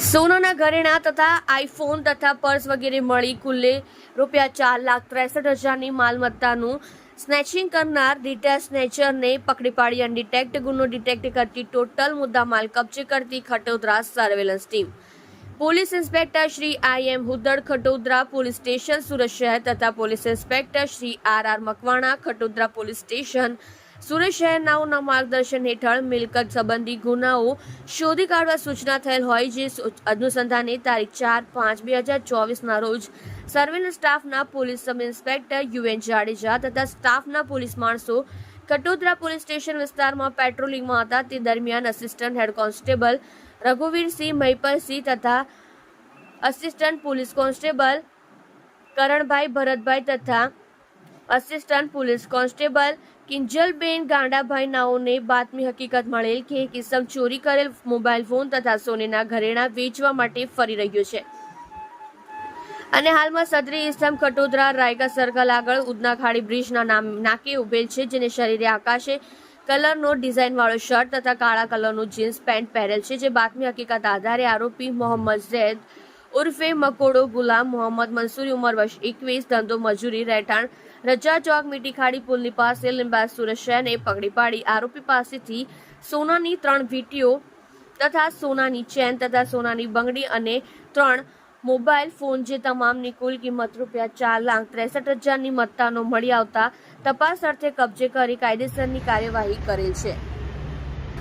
સોનાના ઘરેણા તથા આઈફોન તથા પર્સ વગેરે મળી કુલ્લે રૂપિયા ચાર લાખ ત્રેસઠ હજારની માલમત્તાનું સ્નેચિંગ કરનાર ડિટેલ સ્નેચરને પકડી પાડી અનડિટેક્ટ ગુનો ડિટેક્ટ કરતી ટોટલ મુદ્દામાલ કબજે કરતી Khatodara surveillance team. Police inspector Shri I M Hudad, Khatodara police station Surat શહેર તથા police inspector Shri R R Makwana, Khatodara police station Surat શહેરનાઓના માર્ગદર્શન હેઠળ મિલકત સંબંધી ગુનાઓ શોધી કાઢવા સૂચના થયેલ હોય જે અનુસંધાને તારીખ ચાર પાંચ બે હજાર ચોવીસના રોજ સર્વેલન્સ સ્ટાફના police sub inspector U N Jadeja તથા સ્ટાફના પોલીસ માણસો કટોદરા પોલીસ સ્ટેશન વિસ્તારમાં પેટ્રોલિંગમાં હતા. તે દરમિયાન assistant head constable Raghuvirsinh Mahipalsinh તથા assistant police constable Karanbhai Bharatbhai તથા assistant police constable Kinjalben Gandabhai નાઓને બાતમી હકીકત મળેલ કે કિસમ ચોરી કરેલ મોબાઈલ ફોન તથા સોનેના ઘરેણા વેચવા માટે ફરી રહ્યો છે. અને હાલમાં સદરી ઇસમ કટોદરા રાયગા સર્કલ આગળ ઉદના ખાડી બ્રિજના નામ નાકે ઉભેલ છે, જેને શરીરે આકાશે કલરનો ડિઝાઇન વાળો શર્ટ તથા કાળા કલરનું જીન્સ પેન્ટ પહેરેલ છે, જે બાતમી હકીકત આધારે આરોપી મોહમ્મદ ઝૈદ ઉર્ફે મકોડો ગુલામ મોહમ્મદ મંસૂરી ઉંમર વર્ષ એકવીસ, ધંધો મજૂરી, રહેઠાણ, રજા ચોક, મીઠી ખાડી, પુલની પાસે લિંબાસ શહેરને પકડી પાડી. આરોપી પાસેથી સોનાની ત્રણ વીટીઓ તથા સોનાની ચેન તથા સોનાની બંગડી અને ત્રણ મોબાઈલ ફોન, જે તમામની કુલ કિંમત રૂપિયા ચાર લાખ ત્રેસઠ હજારની મત્તાનો મળી આવતા તપાસ અર્થે કબજે કરી કાયદેસરની કાર્યવાહી કરેલ છે.